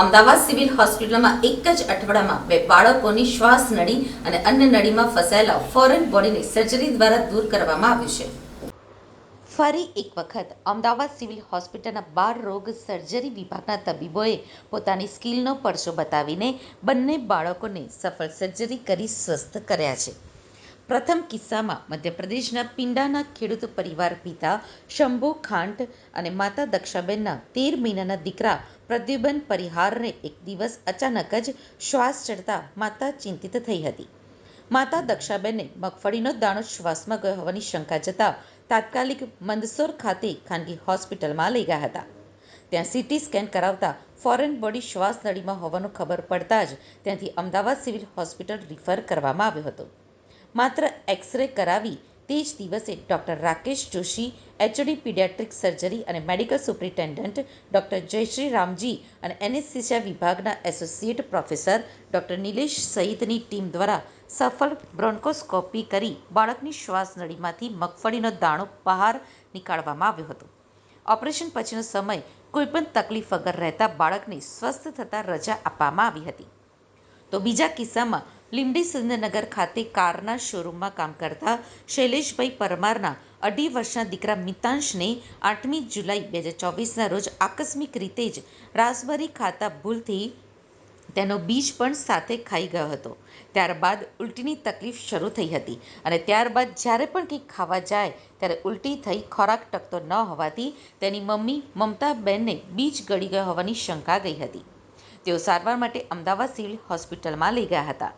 Ahmedabad civil હોસ્પિટલમાં એક જ અઠવાડિયામાં બે બાળકોની શ્વાસ નળી અને અન્ય નળીમાં ફસાયેલા ફોરેન બોડીની સર્જરી દ્વારા દૂર કરવામાં આવ્યું છે. ફરી એક વખત અમદાવાદ સિવિલ હોસ્પિટલના બાળ રોગ સર્જરી વિભાગના તબીબોએ પોતાની સ્કિલનો પરચો બતાવીને બંને બાળકોને સફળ સર્જરી કરી સ્વસ્થ કર્યા છે. પ્રથમ કિસ્સામાં મધ્યપ્રદેશના પિંડાના ખેડૂત પરિવાર પિતા શંભુ ખાંટ અને માતા દક્ષાબેનના તેર મહિનાના દીકરા પ્રદ્યુબન પરિહારને એક દિવસ અચાનક જ શ્વાસ ચડતા માતા ચિંતિત થઈ હતી. માતા દક્ષાબેનને મગફળીનો દાણો શ્વાસમાં ગયો હોવાની શંકા જતા તાત્કાલિક મંદસોર ખાતે ખાનગી હોસ્પિટલમાં લઈ ગયા હતા. ત્યાં સીટી સ્કેન કરાવતા ફોરેન બોડી શ્વાસ નળીમાં હોવાનું ખબર પડતા જ ત્યાંથી અમદાવાદ સિવિલ હોસ્પિટલ રિફર કરવામાં આવ્યો હતો. માત્ર એક્સરે કરાવી તે જ દિવસે doctor Rakesh Joshi HOD paediatric surgery અને medical superintendent doctor Jayshree Ramji અને એનેસ્થેસિયા વિભાગના એસોસિએટ પ્રોફેસર ડૉક્ટર નિલેશ સહિતની ટીમ દ્વારા સફળ બ્રોન્કોસ્કોપી કરી બાળકની શ્વાસ નળીમાંથી મગફળીનો દાણો બહાર નીકાળવામાં આવ્યો હતો. ઓપરેશન પછીનો સમય કોઈપણ તકલીફ વગર રહેતા બાળકને સ્વસ્થ થતાં રજા આપવામાં આવી હતી. તો બીજા કિસ્સામાં લીંબડી સુરેન્દ્રનગર ખાતે કારના શોરૂમમાં કામ કરતા શૈલેષભાઈ પરમારના અઢી વર્ષના દીકરા મિતાંશને આઠમી જુલાઈ બે હજાર ચોવીસના રોજ આકસ્મિક રીતે જ રાસબરી ખાતા ભૂલથી તેનો બીજ પણ સાથે ખાઈ ગયો હતો. ત્યારબાદ ઉલટીની તકલીફ શરૂ થઈ હતી અને ત્યારબાદ જ્યારે પણ કંઈક ખાવા જાય ત્યારે ઉલટી થઈ ખોરાક ટકતો ન હોવાથી તેની મમ્મી મમતાબેનને બીજ ગળી ગયો હોવાની શંકા ગઈ હતી. તેઓ સારવાર માટે અમદાવાદ સિવિલ હોસ્પિટલમાં લઈ ગયા હતા.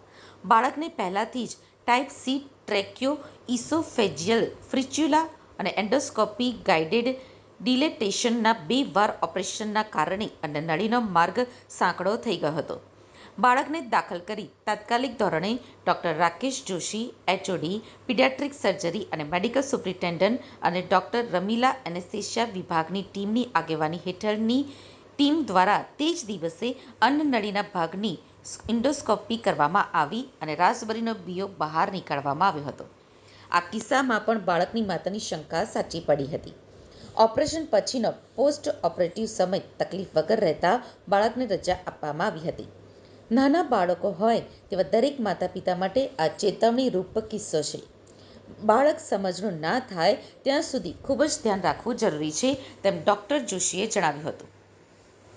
બાળકને પહેલાંથી જ ટાઈપ સી ટ્રેક્યો ઇસોફેજિયલ ફ્રિચ્યુલા અને એન્ડોસ્કોપી ગાઇડેડ ડિલેટેશનના બે વાર ઓપરેશનના કારણે અને નળીનો માર્ગ સાંકડો થઈ ગયો હતો. બાળકને દાખલ કરી તાત્કાલિક ધોરણે doctor Rakesh Joshi HOD paediatric surgery અને મેડિકલ સુપ્રિન્ટેન્ડન્ટ અને ડૉક્ટર રમીલા એનેસ્થેસિયા વિભાગની ટીમની આગેવાની હેઠળની ટીમ દ્વારા તે જ દિવસે અન્ન નળીના ભાગની ઇન્ડોસ્કોપી કરવામાં આવી અને રાસબરીનો બીઓ બહાર નીકાળવામાં આવ્યો હતો. આ કિસ્સામાં પણ બાળકની માતાની શંકા સાચી પડી હતી. ઓપરેશન પછીનો પોસ્ટ ઓપરેટિવ સમય તકલીફ વગર રહેતા બાળકને રજા આપવામાં આવી હતી. નાના બાળકો હોય તેવા દરેક માતા પિતા માટે આ ચેતવણી રૂપ કિસ્સો છે. બાળક સમજણું ના થાય ત્યાં સુધી ખૂબ જ ધ્યાન રાખવું જરૂરી છે, તેમ ડૉક્ટર જોશીએ જણાવ્યું હતું.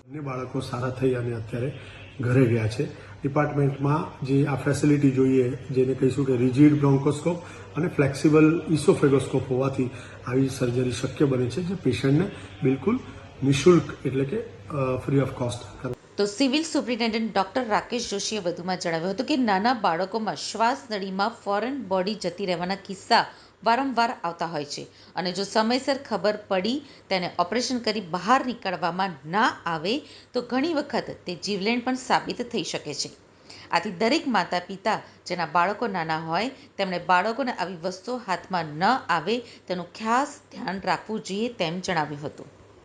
બંને બાળકો સારા થઈ અને અત્યારે ઘરે ગયા છે. ડિપાર્ટમેન્ટમાં જે આ ફેસિલિટી જોઈએ, જેને કહીશું કે રિજિડ બ્રોન્કોસ્કોપ અને ફ્લેક્સિબલ ઇસોફેગોસ્કોપ હોવાથી આવી સર્જરી શક્ય બને છે, જે પેશન્ટને બિલકુલ નિઃશુલ્ક એટલે કે ફ્રી ઓફ કોસ્ટ તો સિવિલ સુપ્રિન્ટેન્ડન્ટ ડૉક્ટર રાકેશ જોશીએ વધુમાં જણાવ્યું હતું કે નાના બાળકોમાં શ્વાસ નળીમાં ફોરેન બોડી જતી રહેવાના કિસ્સા વારંવાર આવતા હોય છે. અને જો સમયસર ખબર પડી તેને ઓપરેશન કરી બહાર નીકળવામાં ના આવે, તો ઘણી વખત તે જીવલેણ પણ સાબિત થઈ શકે છે. આથી દરેક માતા પિતા જેના બાળકો નાના હોય, તેમણે બાળકોને આવી વસ્તુઓ હાથમાં ન આવે તેનું ખાસ ધ્યાન રાખવું જોઈએ તેમ જણાવ્યું હતું.